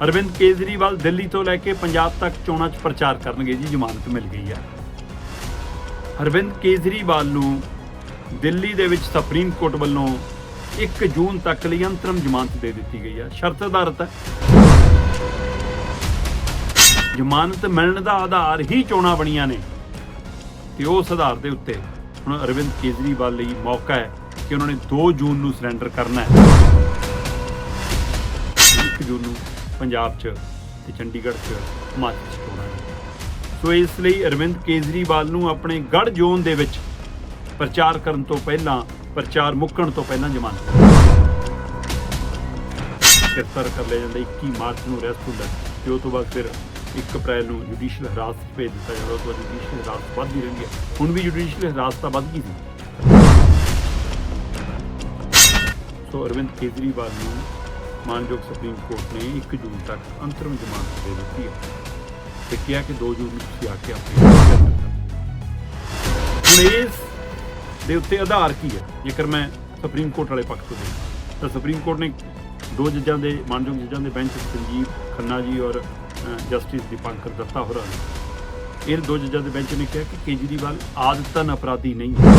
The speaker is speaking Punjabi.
ਅਰਵਿੰਦ ਕੇਜਰੀਵਾਲ ਦਿੱਲੀ ਤੋਂ ਲੈ ਕੇ ਪੰਜਾਬ ਤੱਕ ਚੋਣਾਂ 'ਚ ਪ੍ਰਚਾਰ ਕਰਨਗੇ ਜੀ, ਜ਼ਮਾਨਤ ਮਿਲ ਗਈ ਹੈ ਅਰਵਿੰਦ ਕੇਜਰੀਵਾਲ ਨੂੰ ਦਿੱਲੀ ਦੇ ਵਿੱਚ ਸੁਪਰੀਮ ਕੋਰਟ ਵੱਲੋਂ 1 ਜੂਨ ਤੱਕ ਲਈ ਅੰਤਰਮ ਜ਼ਮਾਨਤ ਦੇ ਦਿੱਤੀ ਗਈ ਹੈ ਸ਼ਰਤ ਅਧਾਰਤ ਹੈ। ਜ਼ਮਾਨਤ ਮਿਲਣ ਦਾ ਆਧਾਰ ਹੀ ਚੋਣਾਂ ਬਣੀਆਂ ਨੇ ਤੇ ਉਸ ਆਧਾਰ ਦੇ ਉੱਤੇ ਹੁਣ ਅਰਵਿੰਦ ਕੇਜਰੀਵਾਲ ਲਈ ਮੌਕਾ ਹੈ ਕਿ ਉਹਨਾਂ ਨੇ 2 ਜੂਨ ਨੂੰ ਸਰੈਂਡਰ ਕਰਨਾ ਹੈ। 1 ਜੂਨ ਨੂੰ ਪੰਜਾਬ 'ਚ ਤੇ ਚੰਡੀਗੜ੍ਹ 'ਚ ਹਿਮਾਚਲ 'ਚ ਚੋਣਾਂ ਸੋ ਇਸ ਲਈ ਅਰਵਿੰਦ ਕੇਜਰੀਵਾਲ ਨੂੰ ਆਪਣੇ ਗੜ ਜ਼ੋਨ ਦੇ ਵਿੱਚ ਪ੍ਰਚਾਰ ਕਰਨ ਤੋਂ ਪਹਿਲਾਂ, ਪ੍ਰਚਾਰ ਮੁੱਕਣ ਤੋਂ ਪਹਿਲਾਂ ਜ਼ਮਾਨਤ ਗ੍ਰਿਫਤਾਰ ਕਰ ਲਿਆ ਜਾਂਦਾ 21 ਮਾਰਚ ਨੂੰ ਅਰੈਸਟ ਹੁੰਦਾ। ਹੈ ਤੇ ਉਸ ਤੋਂ ਬਾਅਦ ਫਿਰ 1 ਅਪ੍ਰੈਲ ਨੂੰ ਜੁਡੀਸ਼ੀਅਲ ਹਿਰਾਸਤ ਭੇਜ ਦਿੱਤਾ ਜਾਂਦਾ ਉਸ ਤੋਂ ਬਾਅਦ ਜੁਡੀਸ਼ੀਅਲ ਹਿਰਾਸਤ ਵੱਧਦੀ ਰਹਿੰਦੀ ਹੈ। ਹੁਣ ਵੀ ਜੁਡੀਸ਼ੀਅਲ ਹਿਰਾਸਤ ਤਾਂ ਵੱਧ ਗਈ ਸੀ। ਸੋ ਅਰਵਿੰਦ ਕੇਜਰੀਵਾਲ ਨੂੰ ਮਾਨਯੋਗ ਸੁਪਰੀਮ ਕੋਰਟ ਨੇ 1 ਜੂਨ ਤੱਕ ਅੰਤਰਿਮ ਜ਼ਮਾਨਤ ਦੇ ਦਿੱਤੀ ਹੈ ਤੇ ਕਿਹਾ ਕਿ 2 ਜੂਨ ਨੂੰ ਤੁਸੀਂ ਆ ਕੇ ਆਪਣੀ ਹੁਣ ਇਸ ਦੇ ਉੱਤੇ ਆਧਾਰ ਕੀ ਹੈ? ਜੇਕਰ ਮੈਂ ਸੁਪਰੀਮ ਕੋਰਟ ਵਾਲੇ ਪੱਖ ਤੋਂ ਦੇਖਾਂ, ਤਾਂ ਸੁਪਰੀਮ ਕੋਰਟ ਨੇ ਦੋ ਜੱਜਾਂ ਦੇ, ਮਾਨਯੋਗ ਜੱਜਾਂ ਦੇ ਬੈਂਚ ਸੰਜੀਵ ਖੰਨਾ ਜੀ ਔਰ ਜਸਟਿਸ ਦੀਪੰਕਰ ਦੱਤਾ ਹੋਰਾਂ ਨੇ। ਇਹ ਦੋ ਜੱਜਾਂ ਦੇ ਬੈਂਚ ਨੇ ਕਿਹਾ ਕਿ ਕੇਜਰੀਵਾਲ ਆਦਤਨ ਅਪਰਾਧੀ ਨਹੀਂ ਹੈ।